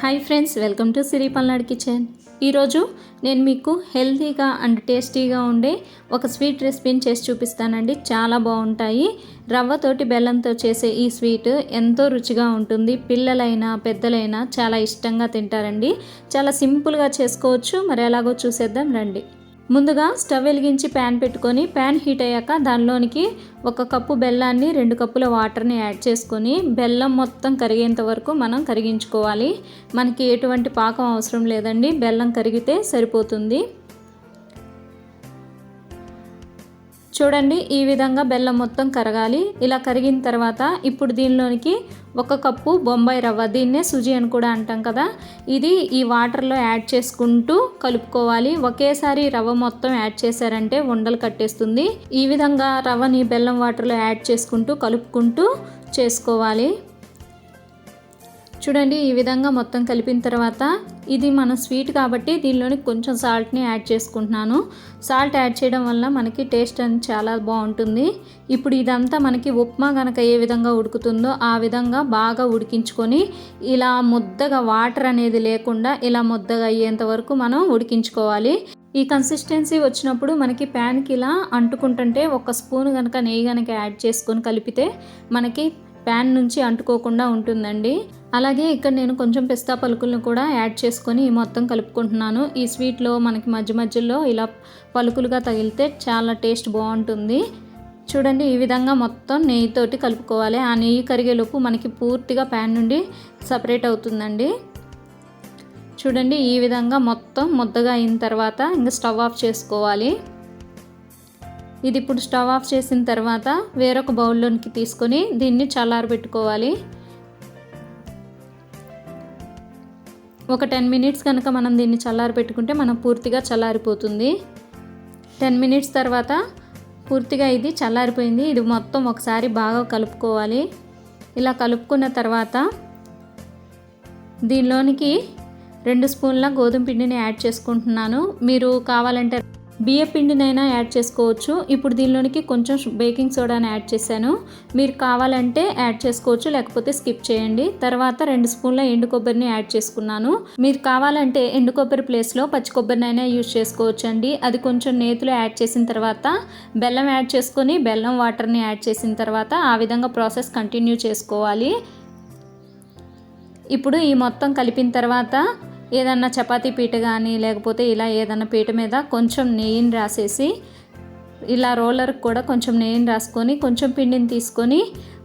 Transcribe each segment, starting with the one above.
Hi friends welcome to Siri Palnadu kitchen. ఈరోజు నేను మీకు హెల్తీగా అండ్ టేస్టీగా ఉండే ఒక స్వీట్ రెసిపీని చేసి చూపిస్తానండి. చాలా బాగుంటాయి. రవ్వతోటి బెల్లంతో చేసే ఈ స్వీట్ ఎంతో రుచిగా ఉంటుంది. పిల్లలైనా పెద్దలైనా చాలా ఇష్టంగా తింటారండి. చాలా సింపుల్గా చేసుకోవచ్చు. మరి ఎలాగో చూసేద్దాం రండి. ముందుగా స్టవ్ వెలిగించి ప్యాన్ పెట్టుకొని ప్యాన్ హీట్ అయ్యాక దానిలోనికి ఒక కప్పు బెల్లాన్ని రెండు కప్పుల వాటర్ని యాడ్ చేసుకొని బెల్లం మొత్తం కరిగేంత వరకు మనం కరిగించుకోవాలి. మనకి ఎటువంటి పాకం అవసరం లేదండి. బెల్లం కరిగితే సరిపోతుంది. చూడండి ఈ విధంగా బెల్లం మొత్తం కరగాలి. ఇలా కరిగిన తర్వాత ఇప్పుడు దీనిలోనికి ఒక కప్పు బొంబాయి రవ్వ దీన్నే సుజీ అని కూడా అంటాం కదా. ఇది ఈ వాటర్లో యాడ్ చేసుకుంటూ కలుపుకోవాలి. ఒకేసారి రవ్వ మొత్తం యాడ్ చేశారంటే ఉండలు కట్టేస్తుంది. ఈ విధంగా రవ్వని బెల్లం వాటర్లో యాడ్ చేసుకుంటూ కలుపుకుంటూ చేసుకోవాలి. చూడండి ఈ విధంగా మొత్తం కలిపిన తర్వాత ఇది మన స్వీట్ కాబట్టి దీనిలోని కొంచెం సాల్ట్ని యాడ్ చేసుకుంటున్నాను. సాల్ట్ యాడ్ చేయడం వల్ల మనకి టేస్ట్ అని చాలా బాగుంటుంది. ఇప్పుడు ఇదంతా మనకి ఉప్మా కనుక ఏ విధంగా ఉడుకుతుందో ఆ విధంగా బాగా ఉడికించుకొని ఇలా ముద్దగా వాటర్ అనేది లేకుండా ఇలా ముద్దగా అయ్యేంత వరకు మనం ఉడికించుకోవాలి. ఈ కన్సిస్టెన్సీ వచ్చినప్పుడు మనకి ప్యాన్కి ఇలా అంటుకుంటుంటే ఒక స్పూన్ కనుక నెయ్యి కనుక యాడ్ చేసుకొని కలిపితే మనకి ప్యాన్ నుంచి అంటుకోకుండా ఉంటుందండి. అలాగే ఇక్కడ నేను కొంచెం పిస్తా పలుకులను కూడా యాడ్ చేసుకొని మొత్తం కలుపుకుంటున్నాను. ఈ స్వీట్లో మనకి మధ్య మధ్యలో ఇలా పలుకులుగా తగిలితే చాలా టేస్ట్ బాగుంటుంది. చూడండి ఈ విధంగా మొత్తం నెయ్యితోటి కలుపుకోవాలి. ఆ నెయ్యి కరిగేలోపు మనకి పూర్తిగా ప్యాన్ నుండి సపరేట్ అవుతుందండి. చూడండి ఈ విధంగా మొత్తం ముద్దగా అయిన తర్వాత ఇంకా స్టవ్ ఆఫ్ చేసుకోవాలి. ఇది ఇప్పుడు స్టవ్ ఆఫ్ చేసిన తర్వాత వేరొక బౌల్లోనికి తీసుకొని దీన్ని చల్లారబెట్టుకోవాలి. ఒక టెన్ మినిట్స్ కనుక మనం దీన్ని చల్లారి పెట్టుకుంటే మనం పూర్తిగా చల్లారిపోతుంది. టెన్ మినిట్స్ తర్వాత పూర్తిగా ఇది చల్లారిపోయింది. ఇది మొత్తం ఒకసారి బాగా కలుపుకోవాలి. ఇలా కలుపుకున్న తర్వాత దీనిలోనికి రెండు స్పూన్ల గోధుమ పిండిని యాడ్ చేసుకుంటున్నాను. మీరు కావాలంటే బియ్య పిండినైనా యాడ్ చేసుకోవచ్చు. ఇప్పుడు దీనిలోనికి కొంచెం బేకింగ్ సోడాని యాడ్ చేశాను. మీరు కావాలంటే యాడ్ చేసుకోవచ్చు లేకపోతే స్కిప్ చేయండి. తర్వాత రెండు స్పూన్ల ఎండు కొబ్బరిని యాడ్ చేసుకున్నాను. మీరు కావాలంటే ఎండు కొబ్బరి ప్లేస్లో పచ్చి కొబ్బరినైనా యూజ్ చేసుకోవచ్చు అండి అది కొంచెం నేతిలో యాడ్ చేసిన తర్వాత బెల్లం యాడ్ చేసుకొని బెల్లం వాటర్ని యాడ్ చేసిన తర్వాత ఆ విధంగా ప్రాసెస్ కంటిన్యూ చేసుకోవాలి. ఇప్పుడు ఈ మొత్తం కలిపిన తర్వాత ఏదన్నా చపాతీ పీట కానీ లేకపోతే ఇలా ఏదన్నా పీట మీద కొంచెం నెయ్యిని రాసేసి ఇలా రోలర్కి కూడా కొంచెం నెయ్యిని రాసుకొని కొంచెం పిండిని తీసుకొని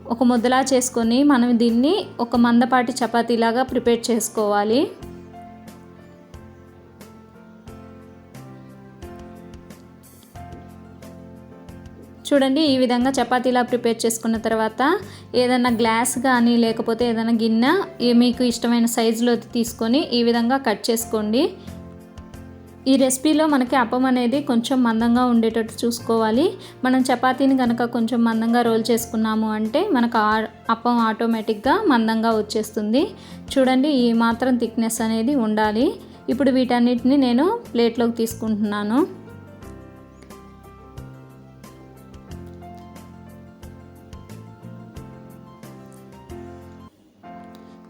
ఒక ముద్దలా చేసుకొని మనం దీన్ని ఒక మందపాటి చపాతీలాగా ప్రిపేర్ చేసుకోవాలి. చూడండి ఈ విధంగా చపాతీలా ప్రిపేర్ చేసుకున్న తర్వాత ఏదైనా గ్లాస్ కానీ లేకపోతే ఏదైనా గిన్నె మీకు ఇష్టమైన సైజులో తీసుకొని ఈ విధంగా కట్ చేసుకోండి. ఈ రెసిపీలో మనకి అప్పం అనేది కొంచెం మందంగా ఉండేటట్టు చూసుకోవాలి. మనం చపాతీని కనుక కొంచెం మందంగా రోల్ చేసుకున్నాము అంటే మనకు అప్పం ఆటోమేటిక్గా మందంగా వచ్చేస్తుంది. చూడండి ఈ మాత్రం థిక్నెస్ అనేది ఉండాలి. ఇప్పుడు వీటన్నిటిని నేను ప్లేట్లోకి తీసుకుంటున్నాను.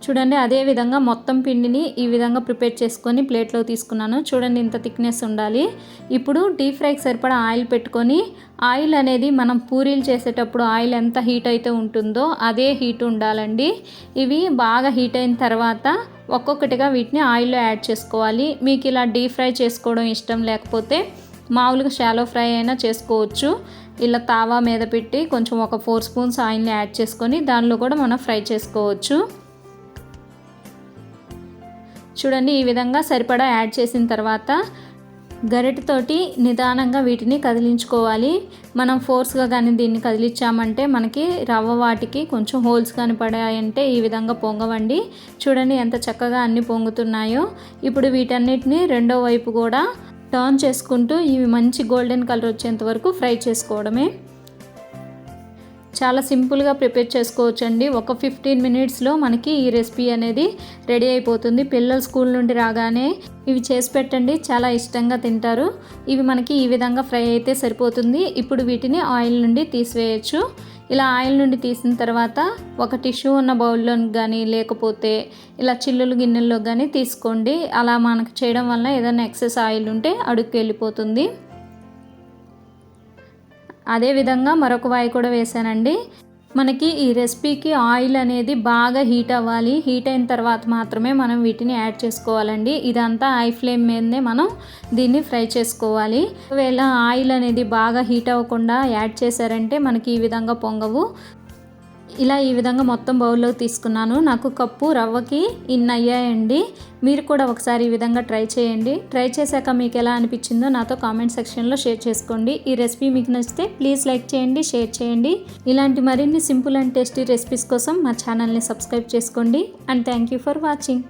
చూడండి అదే విధంగా మొత్తం పిండిని ఈ విధంగా ప్రిపేర్ చేసుకొని ప్లేట్లో తీసుకున్నాను. చూడండి ఇంత థిక్నెస్ ఉండాలి. ఇప్పుడు డీప్ ఫ్రైకి సరిపడా ఆయిల్ పెట్టుకొని ఆయిల్ అనేది మనం పూరీలు చేసేటప్పుడు ఆయిల్ ఎంత హీట్ అయితే ఉంటుందో అదే హీట్ ఉండాలండి. ఇవి బాగా హీట్ అయిన తర్వాత ఒక్కొక్కటిగా వీటిని ఆయిల్లో యాడ్ చేసుకోవాలి. మీకు ఇలా డీప్ ఫ్రై చేసుకోవడం ఇష్టం లేకపోతే మామూలుగా షాలో ఫ్రై అయినా చేసుకోవచ్చు. ఇలా తావా మీద పెట్టి కొంచెం ఒక ఫోర్ స్పూన్స్ ఆయిల్ని యాడ్ చేసుకొని దానిలో కూడా మనం ఫ్రై చేసుకోవచ్చు. చూడండి ఈ విధంగా సరిపడా యాడ్ చేసిన తర్వాత గరిటతోటి నిదానంగా వీటిని కదిలించుకోవాలి. మనం ఫోర్స్గా కానీ దీన్ని కదిలించామంటే మనకి రవ్వ వాటికి కొంచెం హోల్స్ కానీ పడాయంటే ఈ విధంగా పొంగవండి. చూడండి ఎంత చక్కగా అన్ని పొంగుతున్నాయో. ఇప్పుడు వీటన్నిటిని రెండో వైపు కూడా టర్న్ చేసుకుంటూ ఇవి మంచి గోల్డెన్ కలర్ వచ్చేంత వరకు ఫ్రై చేసుకోవడమే. చాలా సింపుల్గా ప్రిపేర్ చేసుకోవచ్చండి. ఒక ఫిఫ్టీన్ మినిట్స్లో మనకి ఈ రెసిపీ అనేది రెడీ అయిపోతుంది. పిల్లలు స్కూల్ నుండి రాగానే ఇవి చేసి పెట్టండి. చాలా ఇష్టంగా తింటారు. ఇవి మనకి ఈ విధంగా ఫ్రై అయితే సరిపోతుంది. ఇప్పుడు వీటిని ఆయిల్ నుండి తీసివేయచ్చు. ఇలా ఆయిల్ నుండి తీసిన తర్వాత ఒక టిష్యూ ఉన్న బౌల్లో కానీ లేకపోతే ఇలా చిల్లులు గిన్నెల్లో కానీ తీసుకోండి. అలా మనకు చేయడం వల్ల ఏదైనా ఎక్సెస్ ఆయిల్ ఉంటే అడుక్కి వెళ్ళిపోతుంది. అదేవిధంగా మరొక వాయి కూడా వేసానండి మనకి ఈ రెసిపీకి ఆయిల్ అనేది బాగా హీట్ అవ్వాలి. హీట్ అయిన తర్వాత మాత్రమే మనం వీటిని యాడ్ చేసుకోవాలండి. ఇదంతా హై ఫ్లేమ్ మీదనే మనం దీన్ని ఫ్రై చేసుకోవాలి. ఒకవేళ ఆయిల్ అనేది బాగా హీట్ అవ్వకుండా యాడ్ చేశారంటే మనకి ఈ విధంగా పొంగవు. ఇలా ఈ విధంగా మొత్తం బౌల్లో తీసుకున్నాను. నాకు కప్పు రవ్వకి ఇన్ అయ్యాయండి. మీరు కూడా ఒకసారి ఈ విధంగా ట్రై చేయండి. ట్రై చేశాక మీకు ఎలా అనిపించిందో నాతో కామెంట్ సెక్షన్లో షేర్ చేసుకోండి. ఈ రెసిపీ మీకు నచ్చితే ప్లీజ్ లైక్ చేయండి షేర్ చేయండి. ఇలాంటి మరిన్ని సింపుల్ అండ్ టేస్టీ రెసిపీస్ కోసం మా ఛానల్ని సబ్స్క్రైబ్ చేసుకోండి. And thank you for watching.